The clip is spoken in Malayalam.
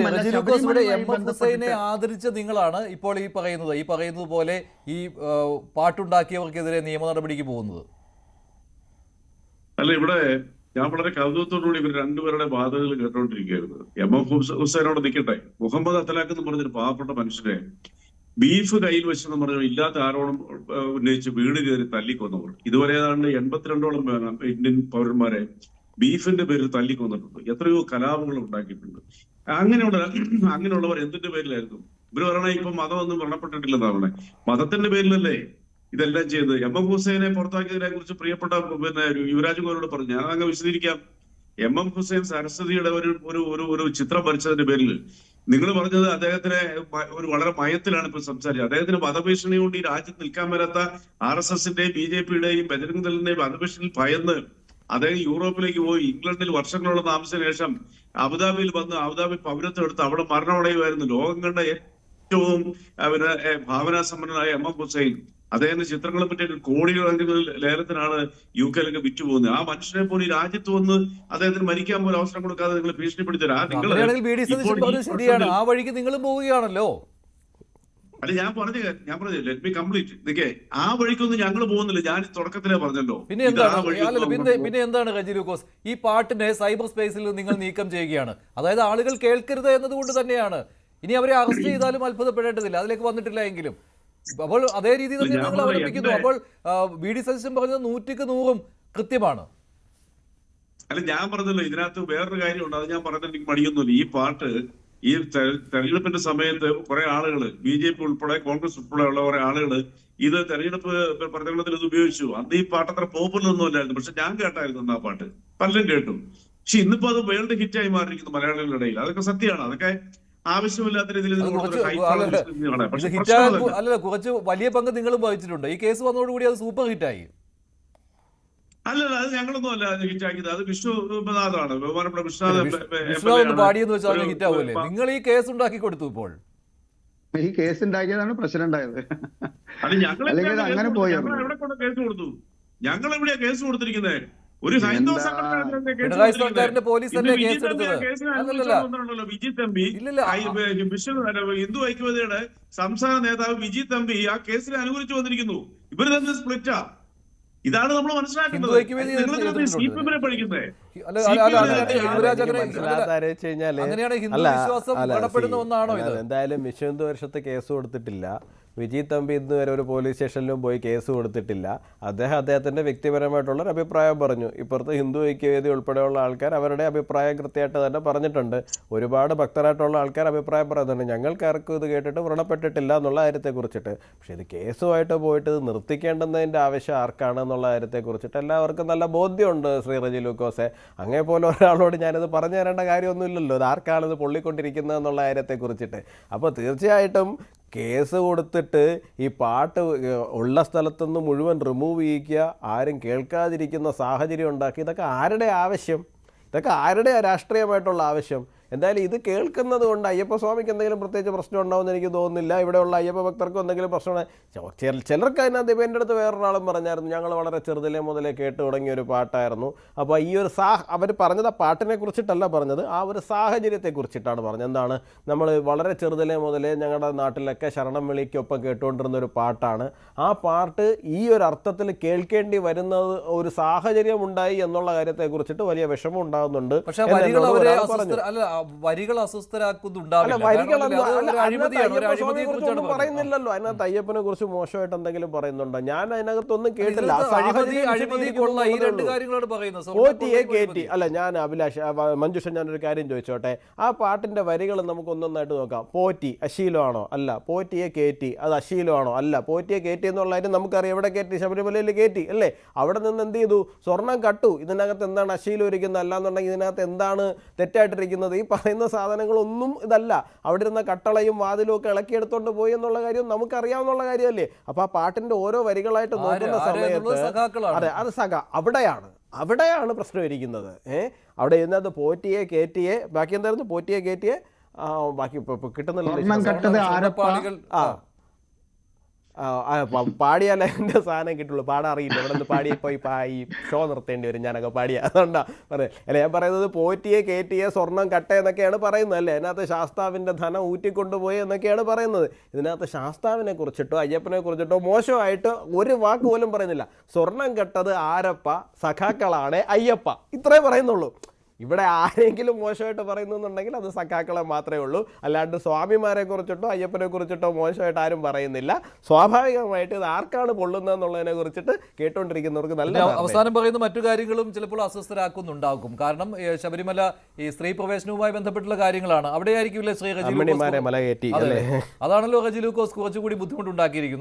ഇവിടെ എം എഫ് ഹുസൈനെ ആദരിച്ച നിങ്ങളാണ് ഇപ്പോൾ ഈ പറയുന്നത്. ഈ പറയുന്നത് പോലെ ഈ പാട്ടുണ്ടാക്കിയവർക്കെതിരെ നിയമ നടപടിക്ക് പോകുന്നത്. അല്ല ഇവിടെ ഞാൻ വളരെ കൗതുകത്തോടുകൂടി ഇവർ രണ്ടുപേരുടെ വാദങ്ങൾ കേട്ടോണ്ടിരിക്കുകയായിരുന്നു. എം എഫ് ഹുസ് ഹുസൈനോട് നിൽക്കട്ടെ മുഹമ്മദ് അത്തലാഖ് എന്ന് പറഞ്ഞൊരു പാവപ്പെട്ട മനുഷ്യനെ ബീഫ് കയ്യിൽ വെച്ചെന്ന് പറഞ്ഞാൽ ഇല്ലാത്ത ആരോണം ഉന്നയിച്ച് വീട് കയറി തല്ലിക്കൊന്നവർ. ഇതുവരെ ഏതാണ്ട് എൺപത്തിരണ്ടോളം പേരാ ഇന്ത്യൻ പൗരന്മാരെ ബീഫിന്റെ പേരിൽ തല്ലിക്കൊന്നിട്ടുണ്ട്. എത്രയോ കലാപങ്ങൾ ഉണ്ടാക്കിയിട്ടുണ്ട്. അങ്ങനെയുള്ള അങ്ങനെയുള്ളവർ എന്തിന്റെ പേരിലായിരുന്നു? ഇവർ പറയണേ ഇപ്പൊ മതമൊന്നും വ്രണപ്പെട്ടിട്ടില്ലെന്നാ പറയണേ മതത്തിന്റെ പേരിലല്ലേ ഇതെല്ലാം ചെയ്തത്? എം എം ഹുസൈനെ പുറത്താക്കിയതിനെ കുറിച്ച് പ്രിയപ്പെട്ട പിന്നെ യുവരാജ് ഗോരോട് പറഞ്ഞു. ഞാൻ അങ്ങ് വിശദീകരിക്കാം. എം എം ഹുസൈൻ സരസ്വതിയുടെ ഒരു ഒരു ഒരു ഒരു ചിത്രം വരച്ചതിന്റെ പേരിൽ നിങ്ങൾ പറഞ്ഞത് അദ്ദേഹത്തിനെ ഒരു വളരെ മയത്തിലാണ് ഇപ്പൊ സംസാരിച്ചത്. അദ്ദേഹത്തിന് വധഭീഷണി കൊണ്ട് ഈ രാജ്യത്ത് നിൽക്കാൻ വരാത്ത ആർ എസ് എസിന്റെയും ബി ജെ പിയുടെയും ബജരംഗ് ദളിന്റെയും വധഭീഷണിയിൽ ഭയന്ന് അദ്ദേഹം യൂറോപ്പിലേക്ക് പോയി ഇംഗ്ലണ്ടിൽ വർഷങ്ങളോളം താമസിച്ച ശേഷം അബുദാബിയിൽ വന്ന് അബുദാബി പൗരത്വം എടുത്ത് അവിടെ മരണമടയുമായിരുന്നു. ലോകം കണ്ട ഏറ്റവും അവർ ഭാവനാസമ്പന്നനായ എം എം ഹുസൈൻ. അദ്ദേഹത്തിന്റെ ചിത്രങ്ങളെ പറ്റി കോടിക്കണക്കിന് ലേലത്തിനാണ് യു കെയിലൊക്കെ വിറ്റുപോകുന്നത് ആ മനുഷ്യനെ പോലെ ഈ രാജ്യത്ത് വന്ന് അദ്ദേഹത്തിന് മരിക്കാൻ പോലും അവസരം കൊടുക്കാതെ നിങ്ങൾ ഭീഷണിപ്പെടുത്തരാ നിങ്ങൾ ശരിയാണ്. ആ വഴിക്ക് നിങ്ങളും പോവുകയാണല്ലോ. അല്ല ഞാൻ പറഞ്ഞു ഞാൻ പറഞ്ഞു ലെറ്റ് മി കംപ്ലീറ്റ് നിക്കേ ആ വഴിക്കൊന്നും ഞങ്ങൾ പോകുന്നില്ല. ഞാൻ തുടക്കത്തിലേ പറഞ്ഞല്ലോ. പിന്നെ എന്താണ്? പിന്നെ പിന്നെ എന്താണ് റജി ലൂക്കോസ് ഈ പാട്ടിനെ സൈബർ സ്പേസിൽ നിങ്ങൾ നീക്കം ചെയ്യുകയാണ്. അതായത് ആളുകൾ കേൾക്കരുത് എന്നതുകൊണ്ട് തന്നെയാണ്. ഇനി അവരെ അറസ്റ്റ് ചെയ്താലും അത്ഭുതപ്പെടേണ്ടതില്ല. അതിലേക്ക് വന്നിട്ടില്ല എങ്കിലും. അപ്പോൾ അതേ രീതി തന്നെ നിങ്ങൾ അവലംബിക്കുന്നു. അപ്പോൾ ബി ഡി സതീശൻ പറഞ്ഞത് നൂറ്റിക്ക് നൂറും കൃത്യമാണ്. അല്ല ഞാൻ പറഞ്ഞല്ലോ ഇതിനകത്ത് വേറൊരു കാര്യമുണ്ട്. അത് ഞാൻ പറഞ്ഞിട്ട് എനിക്ക് മടിയൊന്നുമില്ല. ഈ പാട്ട് ഈ തെര- തെരഞ്ഞെടുപ്പിന്റെ സമയത്ത് കുറെ ആളുകൾ ബി ജെ പി ഉൾപ്പെടെ കോൺഗ്രസ് ഉൾപ്പെടെ ഉള്ള കുറെ ആളുകൾ ഇത് തെരഞ്ഞെടുപ്പ് പ്രചരണത്തിൽ ഇത് ഉപയോഗിച്ചു. അന്ന് ഈ പാട്ട് അത്ര പോപ്പുലർ ഒന്നും അല്ലായിരുന്നു. പക്ഷെ ഞാൻ കേട്ടായിരുന്നു അന്ന് ആ പാട്ട്. പലരും കേട്ടു. പക്ഷെ ഇന്നിപ്പോ അത് വേൾഡ് ഹിറ്റായി മാറിയിരിക്കുന്നു മലയാളികളുടെ ഇടയിൽ. അതൊക്കെ സത്യമാണ്. അതൊക്കെ ആവശ്യമില്ലാത്ത രീതിയിൽ. അല്ലല്ല കുറച്ച് വലിയ പങ്ക് നിങ്ങളും വഹിച്ചിട്ടുണ്ട്. ഈ കേസ് വന്നതോടുകൂടി അത് സൂപ്പർ ഹിറ്റായി അല്ലല്ല അത് ഞങ്ങളൊന്നും അല്ല ഹിറ്റാക്കിയത് അത് വിഷ്ണുനാഥാണ് ബഹുമാനപ്പെട്ട വിഷ്ണുനാഥ് വിഷ്ണു- വിഷ്ണു പാടിയെന്ന് വെച്ചാൽ ഒരു- ഹിറ്റ് ആവുമല്ലേ നിങ്ങൾ ഈ കേസ് ഉണ്ടാക്കി കൊടുത്തു ഇപ്പോൾ. ഈ കേസ് ഉണ്ടാക്കിയതാണ് പ്രശ്നം ഉണ്ടായത്. അല്ലെങ്കിൽ അങ്ങനെ പോയോ? ഞങ്ങൾ കേസ് കൊടുത്തു? ഞങ്ങൾ എവിടെയാ കേസ് കൊടുത്തിരിക്കുന്നത് ഒരു ഹൈന്ദവ? സംഘടന പിണറായി സർക്കാരിന്റെ പോലീസ് കേസ് എടുത്തത്. കേസിന് വിജി തമ്പി. ഇല്ലില്ല. ഐ- ഹിന്ദു ഐക്യവേദിയുടെ സംസ്ഥാന നേതാവ് വിജി തമ്പി ആ കേസിനെ അനുകൂലിച്ചു വന്നിരിക്കുന്നു. ഇവർ തന്നെ സ്പ്ലിറ്റാ ഇതാണ് നമ്മൾ മനസ്സിലാക്കുന്നത്. നിങ്ങൾ സി പി എമ്മിനെ പഠിക്കുന്നത് എന്തായാലും വിശ്വന്ത് വർഷത്തെ കേസ് കൊടുത്തിട്ടില്ല. വിജയ് തമ്പി ഇന്ന് വരെ ഒരു പോലീസ് സ്റ്റേഷനിലും പോയി കേസ് കൊടുത്തിട്ടില്ല. അദ്ദേഹം അദ്ദേഹത്തിന്റെ വ്യക്തിപരമായിട്ടുള്ള ഒരു അഭിപ്രായം പറഞ്ഞു. ഇപ്പുറത്ത് ഹിന്ദു ഐക്യവേദി ഉൾപ്പെടെയുള്ള ആൾക്കാർ അവരുടെ അഭിപ്രായം കൃത്യമായിട്ട് തന്നെ പറഞ്ഞിട്ടുണ്ട്. ഒരുപാട് ഭക്തരായിട്ടുള്ള ആൾക്കാർ അഭിപ്രായം പറയുന്നുണ്ട്. ഞങ്ങൾക്ക് ആർക്കും ഇത് കേട്ടിട്ട് വ്രണപ്പെട്ടിട്ടില്ല എന്നുള്ള കാര്യത്തെക്കുറിച്ചിട്ട്. പക്ഷേ ഇത് കേസുമായിട്ട് പോയിട്ട് ഇത് നിർത്തിക്കേണ്ടുന്നതിന്റെ ആവശ്യം ആർക്കാണ് എന്നുള്ള കാര്യത്തെക്കുറിച്ചിട്ട് എല്ലാവർക്കും നല്ല ബോധ്യമുണ്ട് ശ്രീ റജി ലൂക്കോസെ. അങ്ങേ പോലെ ഒരാളോട് ഞാനത് പറഞ്ഞു തരേണ്ട കാര്യമൊന്നുമില്ലല്ലോ. ഇതാർക്കാണിത് പൊള്ളിക്കൊണ്ടിരിക്കുന്നത് എന്നുള്ള കാര്യത്തെക്കുറിച്ചിട്ട്. അപ്പോൾ തീർച്ചയായിട്ടും കേസ് കൊടുത്തിട്ട് ഈ പാട്ട് ഉള്ള സ്ഥലത്തുനിന്ന് മുഴുവൻ റിമൂവ് ചെയ്യിക്കുക ആരും കേൾക്കാതിരിക്കുന്ന സാഹചര്യം ഉണ്ടാക്കി ഇതൊക്കെ ആരുടെ ആവശ്യം? ഇതൊക്കെ ആരുടെ രാഷ്ട്രീയമായിട്ടുള്ള ആവശ്യം? എന്തായാലും ഇത് കേൾക്കുന്നത് കൊണ്ട് അയ്യപ്പ സ്വാമിക്ക് എന്തെങ്കിലും പ്രത്യേകിച്ച് പ്രശ്നം ഉണ്ടാവുമെന്ന് എനിക്ക് തോന്നുന്നില്ല. ഇവിടെയുള്ള അയ്യപ്പ ഭക്തർക്കും എന്തെങ്കിലും പ്രശ്നമാണ് ചിലർക്ക് അതിനകത്ത് ഇപ്പം എന്റെ അടുത്ത് വേറൊരാളും പറഞ്ഞായിരുന്നു. ഞങ്ങൾ വളരെ ചെറുതിലെ മുതലേ കേട്ട് തുടങ്ങിയ ഒരു പാട്ടായിരുന്നു. അപ്പോൾ ഈ ഒരു സാഹ അവർ പറഞ്ഞത് ആ പാട്ടിനെ കുറിച്ചിട്ടല്ല പറഞ്ഞത്. ആ ഒരു സാഹചര്യത്തെ കുറിച്ചിട്ടാണ് പറഞ്ഞത്. എന്താണ്? നമ്മൾ വളരെ ചെറുതിലെ മുതലേ ഞങ്ങളുടെ നാട്ടിലൊക്കെ ശരണം വിളിക്കൊപ്പം കേട്ടുകൊണ്ടിരുന്ന ഒരു പാട്ടാണ്. ആ പാട്ട് ഈ ഒരു അർത്ഥത്തിൽ കേൾക്കേണ്ടി വരുന്നത് ഒരു സാഹചര്യം ഉണ്ടായി എന്നുള്ള കാര്യത്തെ കുറിച്ചിട്ട് വലിയ വിഷമം ഉണ്ടാകുന്നുണ്ട്. വരികൾ അസ്വസ്ഥരാക്കുന്നുണ്ടാവില്ല. പറയുന്നില്ലല്ലോ. അതിനകത്ത് അയ്യപ്പനെ കുറിച്ച് മോശമായിട്ട് എന്തെങ്കിലും പറയുന്നുണ്ടോ? ഞാൻ അതിനകത്തൊന്നും കേട്ടില്ല. അല്ല ഞാൻ അഭിലാഷ് മഞ്ജുഷൻ ഞാനൊരു കാര്യം ചോദിച്ചോട്ടെ. ആ പാട്ടിന്റെ വരികൾ നമുക്ക് ഒന്നൊന്നായിട്ട് നോക്കാം പോറ്റി അശീലമാണോ അല്ല. പോറ്റിയെ കയറ്റി അത് അശീലമാണോ അല്ല. പോറ്റിയെ കയറ്റി എന്നുള്ള കാര്യം നമുക്കറിയാം. എവിടെ കയറ്റി ശബരിമലയിൽ കയറ്റി അല്ലേ? അവിടെ നിന്ന് എന്ത് ചെയ്തു? സ്വർണം കട്ടു. ഇതിനകത്ത് എന്താണ് അശീലം ഇരിക്കുന്നത് അല്ലാന്നുണ്ടെങ്കിൽ ഇതിനകത്ത് എന്താണ് തെറ്റായിട്ടിരിക്കുന്നത്? ഈ പറയുന്ന സാധനങ്ങളൊന്നും ഇതല്ല. അവിടെ ഇരുന്ന കട്ടളയും വാതിലും ഒക്കെ ഇളക്കിയെടുത്തോണ്ട് പോയി എന്നുള്ള കാര്യം നമുക്കറിയാവുന്ന കാര്യമല്ലേ? അപ്പൊ ആ പാട്ടിന്റെ ഓരോ വരികളായിട്ട് നോക്കുന്ന സമയത്ത് അതെ അത് സഖ. അവിടെയാണ്. അവിടെയാണ് പ്രശ്നം ഇരിക്കുന്നത്. ഏ? അവിടെ ഇരുന്നത് പോറ്റിയെ കയറ്റിയെ ബാക്കി എന്തായിരുന്നു? പോറ്റിയെ കയറ്റിയെ ആ ബാക്കി കിട്ടുന്നില്ല സ്വർണം കട്ടത് ആരപ്പ സ്വർണപ്പാളികൾ ആ ആ, ആ, പ- പാടിയാലേ എന്റെ സാധനം കിട്ടുള്ളൂ. പാടാൻ അറിയില്ല ഇവിടെ നിന്ന് പാടി പോയി പായി ഈ ഷോ നിർത്തേണ്ടി വരും. ഞാനൊക്കെ പാടിയ. അതുകൊണ്ടാ പറയാം അല്ല ഞാൻ പറയുന്നത് പോറ്റിയെ കയറ്റിയെ സ്വർണം കട്ട എന്നൊക്കെയാണ് പറയുന്നത്. അല്ലേ അതിനകത്ത് ശാസ്താവിന്റെ ധനം ഊറ്റിക്കൊണ്ടുപോയി എന്നൊക്കെയാണ് പറയുന്നത്. ഇതിനകത്ത് ശാസ്താവിനെ കുറിച്ചിട്ടോ അയ്യപ്പനെ കുറിച്ചിട്ടോ മോശമായിട്ട് ഒരു വാക്ക് പോലും പറയുന്നില്ല. സ്വർണം കെട്ടത് ആരപ്പ സഖാക്കളാണ് അയ്യപ്പ. ഇത്രേ പറയുന്നുള്ളൂ. ഇവിടെ ആരെങ്കിലും മോശമായിട്ട് പറയുന്നുണ്ടെങ്കിൽ അത് സഖാക്കളെ മാത്രമേ ഉള്ളൂ. അല്ലാണ്ട് സ്വാമിമാരെ കുറിച്ചിട്ടോ അയ്യപ്പനെ കുറിച്ചിട്ടോ മോശമായിട്ട് ആരും പറയുന്നില്ല. സ്വാഭാവികമായിട്ട് ഇത് ആർക്കാണ് പൊള്ളുന്നതെന്നുള്ളതിനെ കുറിച്ചിട്ട് കേട്ടോണ്ടിരിക്കുന്നവർക്ക് നല്ല അവസാനം പറയുന്ന മറ്റു കാര്യങ്ങളും ചിലപ്പോൾ അസ്വസ്ഥരാക്കുന്നുണ്ടാകും. കാരണം ശബരിമല ഈ സ്ത്രീ പ്രവേശനവുമായി ബന്ധപ്പെട്ടുള്ള കാര്യങ്ങളാണ്. അവിടെ ആയിരിക്കും ശ്രീ റജി അതാണല്ലോ റജി ലൂക്കോസ് കുറച്ചുകൂടി ബുദ്ധിമുട്ടുണ്ടാക്കിയിരിക്കുന്നത്.